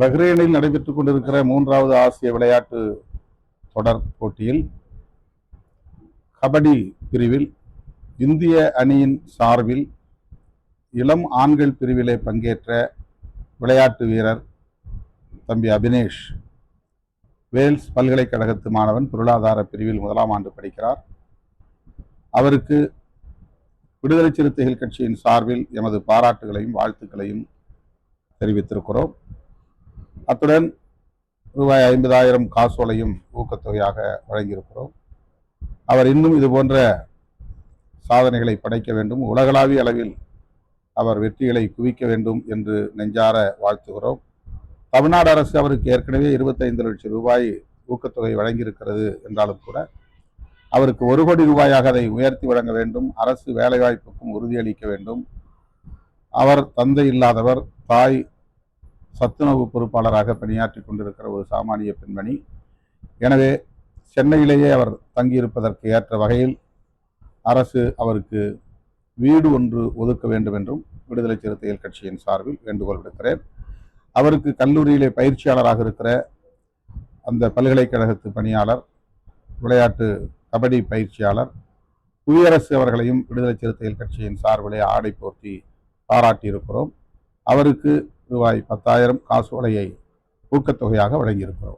பஹ்ரைனில் நடைபெற்றுக் கொண்டிருக்கிற மூன்றாவது ஆசிய விளையாட்டு தொடர் போட்டியில் கபடி பிரிவில் இந்திய அணியின் சார்பில் இளம் ஆண்கள் பிரிவிலே பங்கேற்ற விளையாட்டு வீரர் தம்பி அபினேஷ். வேல்ஸ் பல்கலைக்கழகத்து மாணவன் பொருளாதார பிரிவில் முதலாம் ஆண்டு படிக்கிறார். அவருக்கு விடுதலை சிறுத்தைகள் கட்சியின் சார்பில் எமது பாராட்டுகளையும் வாழ்த்துக்களையும் தெரிவித்திருக்கிறோம். அத்துடன் ரூபாய் ஐம்பதாயிரம் காசோலையும் ஊக்கத்தொகையாக வழங்கியிருக்கிறோம். அவர் இன்னும் இது போன்ற சாதனைகளை படைக்க வேண்டும். உலகளாவிய அளவில் அவர் வெற்றிகளை குவிக்க வேண்டும் என்று நெஞ்சார வாழ்த்துகிறோம். தமிழ்நாடு அரசு அவருக்கு ஏற்கனவே இருபத்தைந்து லட்சம் ரூபாய் ஊக்கத்தொகை வழங்கியிருக்கிறது என்றாலும் கூட அவருக்கு ஒரு கோடி ரூபாயாக அதை உயர்த்தி வழங்க வேண்டும். அரசு வேலைவாய்ப்புக்கும் உறுதியளிக்க வேண்டும். அவர் தந்தை இல்லாதவர் தாய் சத்துணவு பொறுப்பாளராக பணியாற்றி கொண்டிருக்கிற ஒரு சாமானிய பெண்மணி. எனவே சென்னையிலேயே அவர் தங்கியிருப்பதற்கு ஏற்ற வகையில் அரசு அவருக்கு வீடு ஒன்று ஒதுக்க வேண்டும் என்றும் விடுதலை சிறுத்தைகள் கட்சியின் சார்பில் வேண்டுகோள் விடுக்கிறேன். அவருக்கு கல்லூரியிலே பயிற்சியாளராக இருக்கிற அந்த பல்கலைக்கழகத்து பணியாளர் விளையாட்டு கபடி பயிற்சியாளர் புவியரசு அவர்களையும் விடுதலை சிறுத்தைகள் கட்சியின் சார்பிலே ஆடை போர்த்தி பாராட்டியிருக்கிறோம். அவருக்கு ரூபாய் பத்தாயிரம் காசோலையை ஊக்கத்தொகையாக வழங்கியிருக்கிறோம்.